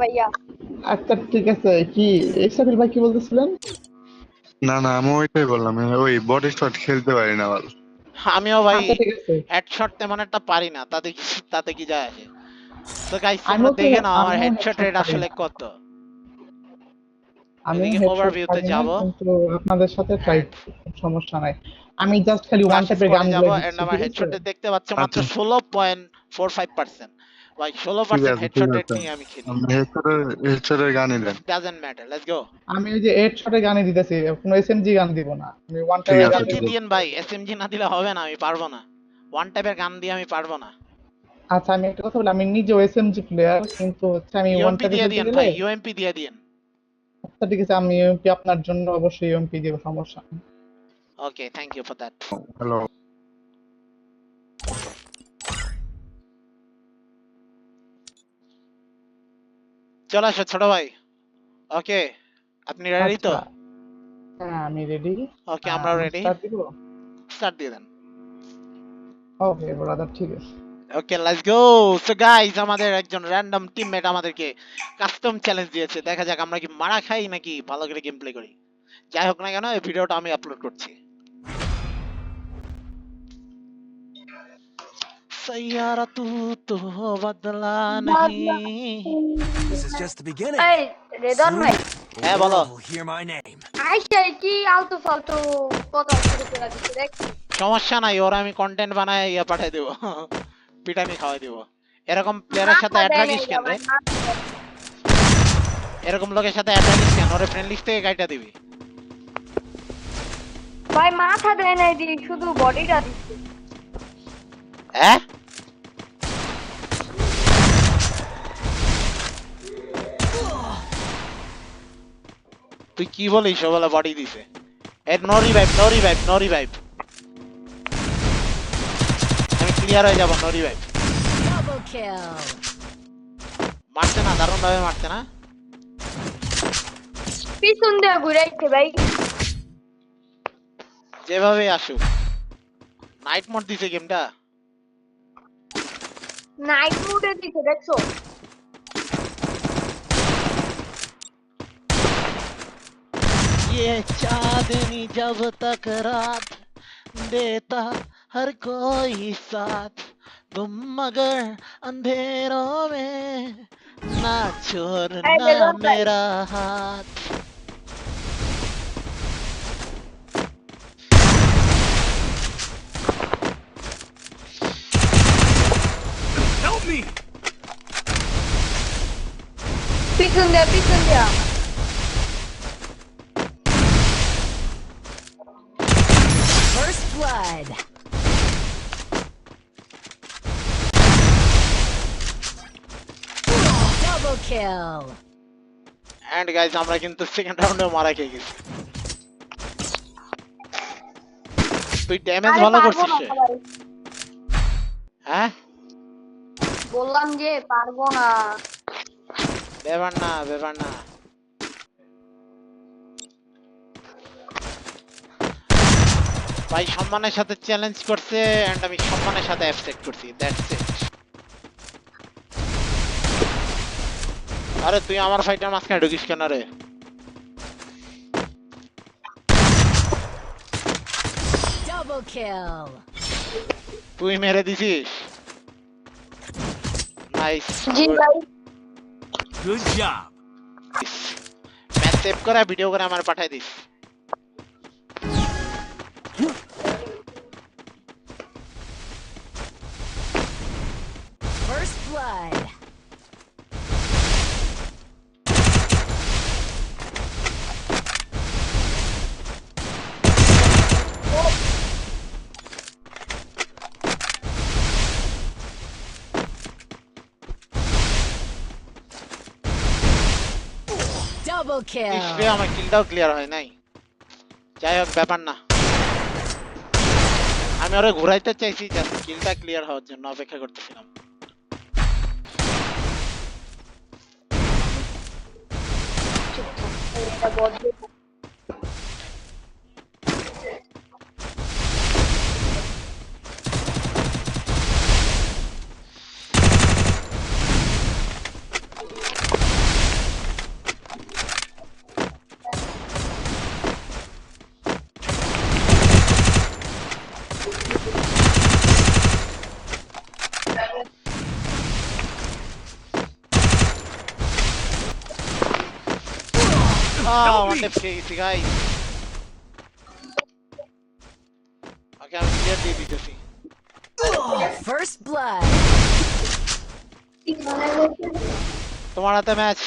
ভাইয়া। আচ্ছা ঠিক আছে। কি ভাই কি বলতেছিলেন? না না আমি ওইটাই বললাম। ওই বডি শট খেলতে পারি না ভালো। আমিও ভাই আচ্ছা হেডশট তেমন একটা পারি না। তাতে তাতে কি যায়? আসে তো গাইস তোমরা দেখে নাও আমার হেডশট রেট আসলে কত। আমি এদিকে headshot overview তে পারি না, কিন্তু আপনাদের সাথে ট্রাই সমস্যা নাই। আমি জাস্ট খালি ওয়ান টাইপের গান যাব এন্ড আমার হেডশটে দেখতে পাচ্ছ মাত্র আচ্ছা। 16.45% ভাই 16% হেডশট রেট নিয়ে আমি খেলি। হেডশটের হেডশটের গানই দেন। ডাজন্ট ম্যাটার লেটস গো আমি ওই যে শটে গানই দিতেছি কোনো এসএমজি গান দিব না। আমি ওয়ান ঠিক আছে। দিয়েন ভাই এসএমজি না দিলে হবে না আমি পারব না। ওয়ান টাইপের গান দিয়ে আমি পারব না। আচ্ছা আমি একটা কথা বলি আমি নিজেও এসএমজি প্লেয়ার কিন্তু হচ্ছে আমি ওয়ান ইউএমপি দিয়ে দিয়েন ভাই ইউএমপি দিয়ে দিয়েন। আচ্ছা ঠিক আছে আমি ইউএমপি আপনার জন্য অবশ্যই ইউএমপি দিব সমস্যা okay thank you for that hello চলে আসো ছোট ভাই। ওকে আপনি রেডি তো? আচ্ছা। হ্যাঁ আমি রেডি ওকে আমরাও রেডি স্টার্ট দিয়ে দেন। ওকে ব্রাদার ঠিক আছে। Okay let's go so guys আমাদের একজন র্যান্ডম টিমমেট আমাদেরকে কাস্টম চ্যালেঞ্জ দিয়েছে। দেখা যাক আমরা কি মারা খাই নাকি ভালো করে গেম প্লে করি। যাই হোক না কেন এই ভিডিওটা আমি আপলোড করছি। सैयारा तू तो बदला नहीं This is just the beginning. এই রেদন ভাই The হ্যাঁ, বলো। world will hear my name. আইসা কি আলতু ফালতু কথা শুরু করে দিচ্ছে দেখ সমস্যা নাই ওরা আমি কন্টেন্ট বানায় ইয়া পাঠিয়ে দেবো পিটামি খাওয়াই দেবো এরকম প্লেয়ারের সাথে অ্যাড রাখিস কেন রে এরকম লোকের সাথে অ্যাড রাখিস কেন ওরে ফ্রেন্ড লিস্ট থেকে গাইটা দিবি ভাই মাথা দেয় নাই দি শুধু বডিটা দিচ্ছে হ্যাঁ তুই কি বলিস বলে বডি দিছে? এর no revive no revive no revive আমি ক্লিয়ার হয়ে যাব নো রিভাইভ মারছে না দারুণ ভাবে মারছে না? পিছন দিয়ে ঘুরাইছে ভাই। যেভাবে আসুক। নাইট মোড দিছে গেমটা नाइट मोड है देखो दैट्स ऑल ये चांदनी जब तक रात देता हर कोई साथ। तुम मगर अंधेरों में ना छोड़ना मेरा हाथ। পিছন দিয়ে পিছন দিয়া First blood. Double kill. And guys আমরা কিন্তু সেকেন্ড রাউন্ডে মারা খেয়ে গেছি তুই ড্যামেজ আরে ভালো পারব করছিস না রে। ভাই। হ্যাঁ বললাম যে পারব না ব্যাপার না ব্যাপার না ভাই সম্মানের সাথে চ্যালেঞ্জ করছে এন্ড আমি সম্মানের সাথে অ্যাকসেপ্ট করছি দ্যাটস ইট আরে তুই আমার ফাইটার মাঝখানে ঢুকিস কেন রে? তুই মেরে দিছিস? নাইস জি ভাই। Good job. ম্যাচ সেভ করে ভিডিও করে আমার পাঠাই দিস First blood. Double kill. ইস আমার কিলটাও ক্লিয়ার হয় নাই। যাই হোক ব্যাপার না। আমি আরও ঘুরাইতে চাইছি জাস্ট কিলটা ক্লিয়ার হওয়ার জন্য অপেক্ষা করতেছিলাম। এটা বদ্ধ খেয়ে গেছি guys. Okay, আমি clear দিয়ে দিতেছি। First blood. তোমার হাতে ম্যাচ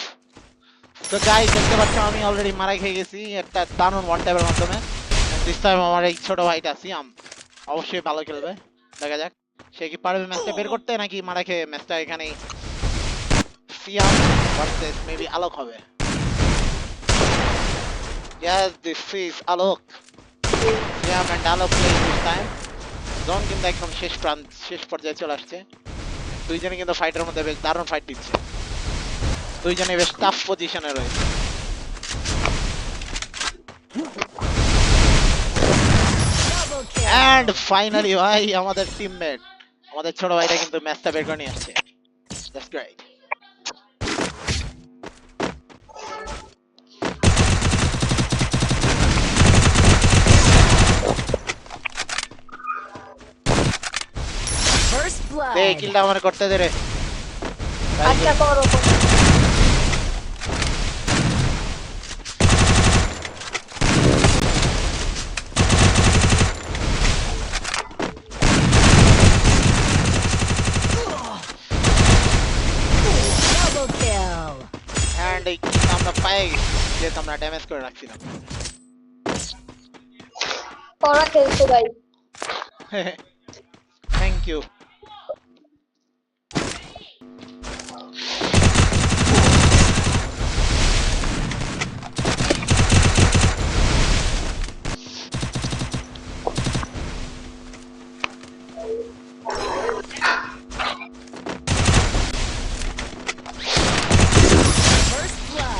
তো গাই দেখতে পাচ্ছ আমি অলরেডি মারা খেয়ে গেছি একটা দারুণ ওয়ান ট্যাপের মাধ্যমে দিস টাইম আমার এই ছোট ভাইটা সিয়াম অবশ্যই ভালো খেলবে দেখা যাক সে কি পারবে ম্যাচটা বের করতে নাকি মারা খেয়ে ম্যাচটা এখানেই সিয়াম ভার্সেস মেবি আলোক হবে Yes, this is Alok Siam and Alok play this time জন কিন্তু একদম শেষ প্রান্ত শেষ পর্যায়ে চলে আসছে। দুইজনে কিন্তু ফাইটের মধ্যে বেশ দারুণ ফাইট দিচ্ছে। দুইজনে বেশ টাফ পজিশনে রয়েছে। Double ফাইনালি ভাই আমাদের টিমমেট আমাদের ছোট ভাইটা কিন্তু ম্যাচটা বের করে নিয়ে আসছে। That's great First blood. দে কিলটা আমার করতে দে রে আচ্ছা করো করো। Double kill. এন্ড এই কিলটা আমরা পাই যেহেতু আমরা ড্যামেজ করে রাখছিলাম করা খেলছো ভাই থ্যাংক ইউ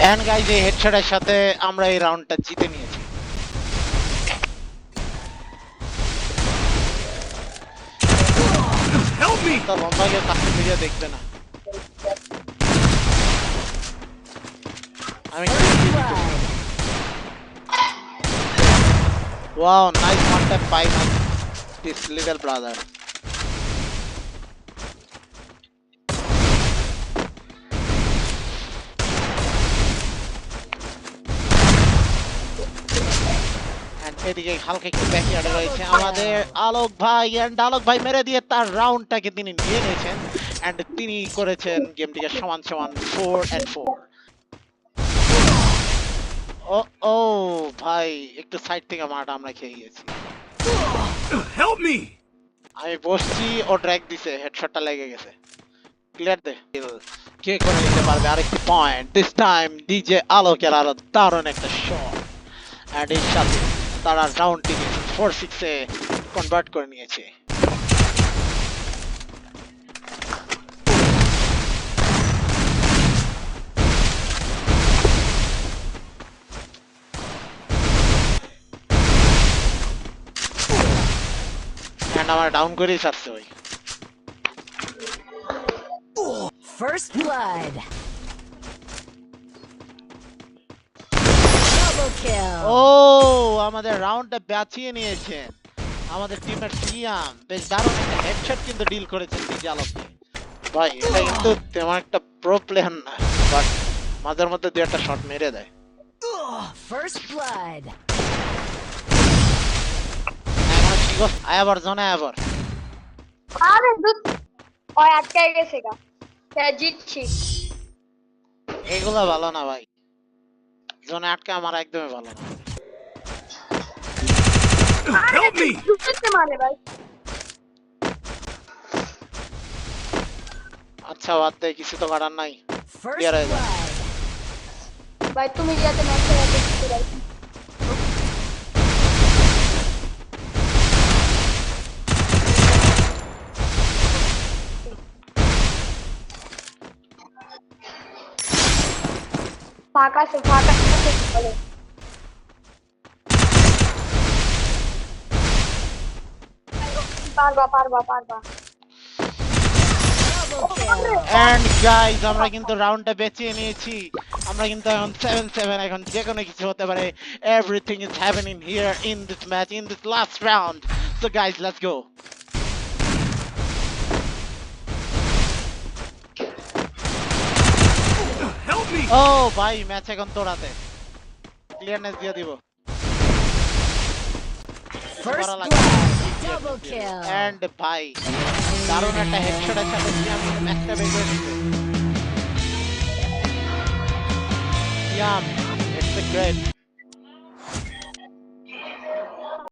এন্ড গাইজ এই হেডশটের সাথে আমরা এই রাউন্ডটা জিতে নিয়েছি Help me! তো লম্বা কেউ কাছে ভিডিও দেখবে না আমি First blood. Wow, nice one tap by my this brother. হালকা একটু ব্যাকইয়ার্ডে রয়েছে আমাদের আলোক ভাই এন্ড আলোক ভাই মেরে দিয়ে তার রাউন্ডটাকে তিনি নিয়ে নিয়েছেন এন্ড তিনি করেছেন গেমটিকে সমান সমান ফোর এন্ড ফোর ও ও ভাই একটু সাইড থেকে মারটা আমরা খেয়ে গেছি Help me! আমি বসছি ও ড্র্যাগ দিছে হেডশটটা লেগে গেছে। ক্লিয়ার দে। কে করে নিতে পারবে? আরেকটি পয়েন্ট দিস টাইম ডিজে আলোকের আরও দারুণ একটা শট এন্ড এর তারা রাউন্ডটিকে ফোর সিক্সে কনভার্ট করে নিয়েছে আমার ডাউন করেই ছাড়ছে ওই First blood. ও আমাদের রাউন্ডটা বাঁচিয়ে নিয়েছেন। আমাদের টিমের সিয়াম বেশ দারুণ একটা হেডশট কিন্তু ডিল করেছেন ভাই এটা কিন্তু তেমন একটা প্রো প্লেয়ার না বাট মাঝের মধ্যে দু একটা শট মেরে দেয়। আরে দুধ। ওই আটকায় গেছে গা। হ্যাঁ জিতছি। এগুলো ভালো না ভাই। জোনে আটকে আমার একদমই ভালো না Help me! আচ্ছা বাদ দে কিছু তো করার নাই হয়ে যায়। ভাই তুমি যাতে ম্যাচ ফাঁকা আছে ফাঁকা আছে বলে আমরা কিন্তু রাউন্ডটা বেঁচিয়ে নিয়েছি। আমরা কিন্তু এখন 7 7 এখন যে কিছু হতে পারে। Everything is happening here in this match in this last round so guys let's go ও ভাই ম্যাচ এখন তোড়াতে ক্লিয়ারনেস দিয়ে দিব। এন্ড ভাই দারুণ একটা হেডশটের সাথে ম্যাচটা বের করে দিচ্ছে। সিয়াম ইটস গ্রেট